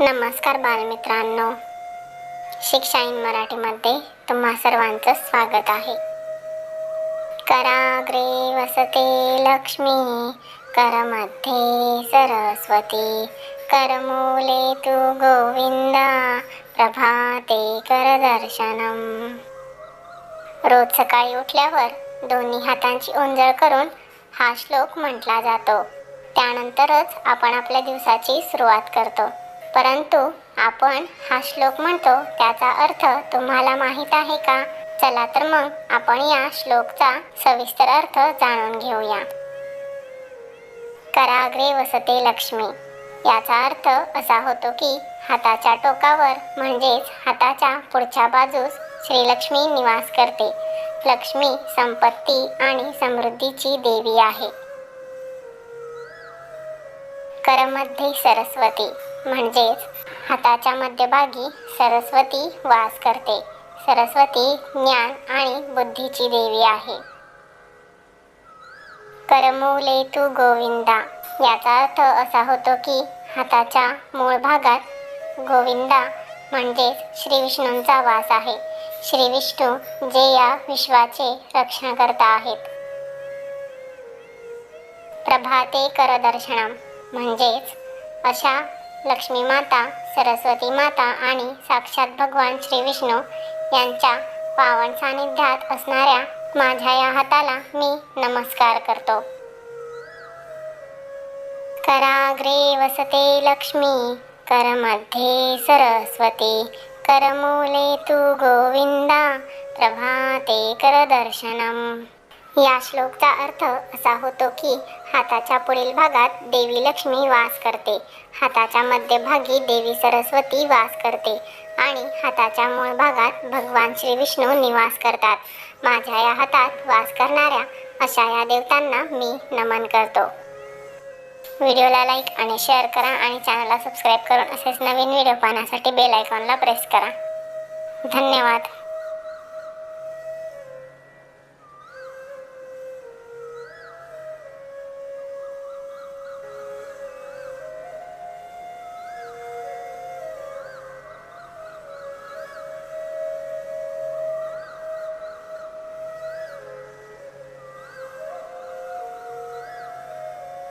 नमस्कार बालमित्रांनो. शिक्षा इन मराठीमध्ये तुम्हा सर्वांचं स्वागत आहे. कराग्रे वसते लक्ष्मी करमध्ये सरस्वती करमूले तू गोविंदा प्रभाते करदर्शनम रोज सकाळी उठल्यावर दोन्ही हातांची ओंजळ करून हा श्लोक म्हटला जातो. त्यानंतरच आपण आपल्या दिवसाची सुरुवात करतो. परंतु आपण हा श्लोक म्हणतो त्याचा अर्थ तुम्हाला माहीत आहे का? चला तर मग आपण या श्लोकचा सविस्तर अर्थ जाणून घेऊया. कराग्रे वसते लक्ष्मी. याचा अर्थ असा होतो की हाताच्या टोकावर म्हणजेच हाताच्या पुढच्या बाजूस श्रीलक्ष्मी निवास करते. लक्ष्मी संपत्ती आणि समृद्धीची देवी आहे. करमध्ये सरस्वती. म्हणजेच हाताच्या मध्यभागी सरस्वती वास करते. सरस्वती ज्ञान आणि बुद्धीची देवी आहे. करमूले तू गोविंदा. याचा अर्थ असा होतो की हाताच्या मूळ भागात गोविंदा म्हणजेच श्री विष्णूंचा वास आहे. श्री विष्णू जे या विश्वाचे रक्षण करता आहेत. प्रभाते करदर्शनम म्हणजेच अशा लक्ष्मी माता सरस्वती माता आणि साक्षात भगवान श्री विष्णू यांच्या पावन सानिध्यात असणाऱ्या माझ्या या हाताला मी नमस्कार करतो. कराग्रे वसते लक्ष्मी करमध्ये सरस्वती करमूले तू गोविंदा प्रभाते करदर्शनम या श्लोकचा अर्थ असा होतो की हाताच्या पुढील भागात देवी लक्ष्मी वास करते. हाताच्या मध्यभागी देवी सरस्वती वास करते आणि हाताच्या मूळ भागात भगवान श्री विष्णू निवास करतात. माझ्या या हातात वास करणाऱ्या अशा या देवतांना मी नमन करतो. व्हिडिओला लाईक आणि शेअर करा आणि चॅनलला सबस्क्राईब करून असेच नवीन व्हिडिओ पाहण्यासाठी बेल आयकॉनला प्रेस करा. धन्यवाद.